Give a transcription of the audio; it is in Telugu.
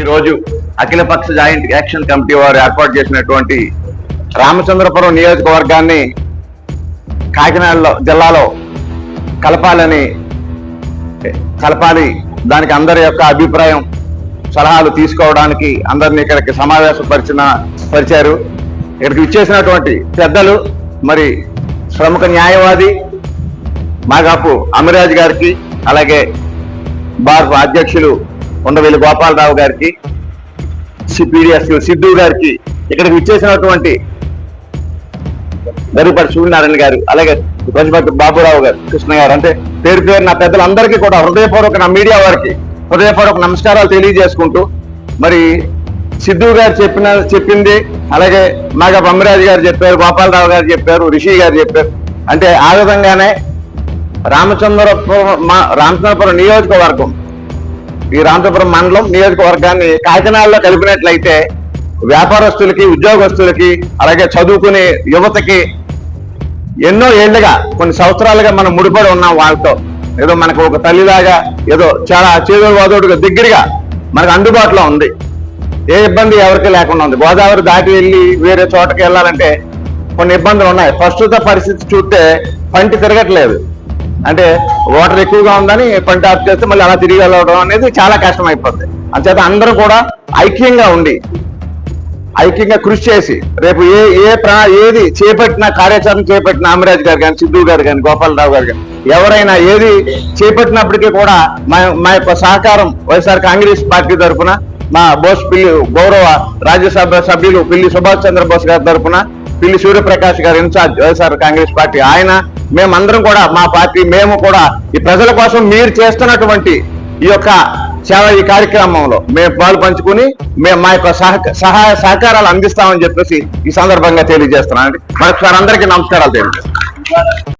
ఈ రోజు అఖిలపక్ష జాయింట్ యాక్షన్ కమిటీ వారు ఏర్పాటు చేసినటువంటి రామచంద్రపురం నియోజకవర్గాన్ని కాకినాడలో జిల్లాలో కలపాలని కలపాలి. దానికి అందరి యొక్క అభిప్రాయం సలహాలు తీసుకోవడానికి అందరినీ ఇక్కడికి సమావేశపరిచిన పరిచారు. ఇక్కడికి ఇచ్చేసినటువంటి పెద్దలు మరి ప్రముఖ న్యాయవాది మాగాపు అమిరాజ్ గారికి అలాగే భారత అధ్యక్షులు ఉండవెల్లి గోపాలరావు గారికి పీడిఎస్ సిద్ధు గారికి ఇక్కడికి ఇచ్చేసినటువంటి గరిపడి సూర్యనారాయణ గారు అలాగే పశుపతి బాబురావు గారు కృష్ణ గారు అంటే పేరు పేరు నా పెద్దలందరికీ కూడా హృదయపూర్వక నా మీడియా వారికి హృదయపూర్వక నమస్కారాలు తెలియజేసుకుంటూ మరి సిద్ధు గారు చెప్పిన చెప్పింది అలాగే మాగ బొమ్మరాజు గారు చెప్పారు గోపాలరావు గారు చెప్పారు రిషి గారు చెప్పారు అంటే ఆ విధంగానే రామచంద్రపురం మా రామచంద్రపురం నియోజకవర్గం ఈ రామచంద్రపురం మండలం నియోజకవర్గాన్ని కాకినాడలో కలిపినట్లయితే వ్యాపారస్తులకి ఉద్యోగస్తులకి అలాగే చదువుకునే యువతకి ఎన్నో ఏళ్ళుగా కొన్ని సంవత్సరాలుగా మనం ముడిపడి ఉన్నాం వాళ్ళతో. ఏదో మనకు ఒక తల్లిలాగా ఏదో చాలా చేదోడుగా దగ్గరగా మనకు అందుబాటులో ఉంది. ఏ ఇబ్బంది ఎవరికి లేకుండా ఉంది. గోదావరి దాటి వెళ్ళి వేరే చోటకి వెళ్ళాలంటే కొన్ని ఇబ్బందులు ఉన్నాయి. ప్రస్తుత పరిస్థితి చూస్తే పంటి తిరగట్లేదు. అంటే వాటర్ ఎక్కువగా ఉందని పంట ఆఫ్ చేస్తే మళ్ళీ అలా తిరిగి వెళ్ళడం అనేది చాలా కష్టం అయిపోతుంది అంచేత అందరూ కూడా ఐక్యంగా ఉండి ఐక్యంగా కృషి చేసి రేపు ఏ ఏ ప్రా ఏది చేపట్టిన కార్యాచరణ చేపట్టిన అమరాజ్ గారు కానీ సిద్ధు గారు కానీ గోపాలరావు గారు కానీ ఎవరైనా ఏది చేపట్టినప్పటికీ కూడా మా మా యొక్క సహకారం వైఎస్ఆర్ కాంగ్రెస్ పార్టీ తరఫున మా బోస్ పిల్లి గౌరవ రాజ్యసభ సభ్యులు పిల్లి సుభాష్ చంద్రబోస్ గారి తరఫున పిల్లి సూర్యప్రకాష్ గారు ఇన్ఛార్జ్ వైఎస్ఆర్ కాంగ్రెస్ పార్టీ ఆయన మేమందరం కూడా మా పార్టీ మేము కూడా ఈ ప్రజల కోసం మీరు చేస్తున్నటువంటి ఈ యొక్క సేవ ఈ కార్యక్రమంలో మేము పాలు పంచుకుని మేము మా యొక్క సహాయ సహకారాలు అందిస్తామని చెప్పేసి ఈ సందర్భంగా తెలియజేస్తున్నాను. మరొకసారి అందరికీ నమస్కారాలు తెలియజేస్తాను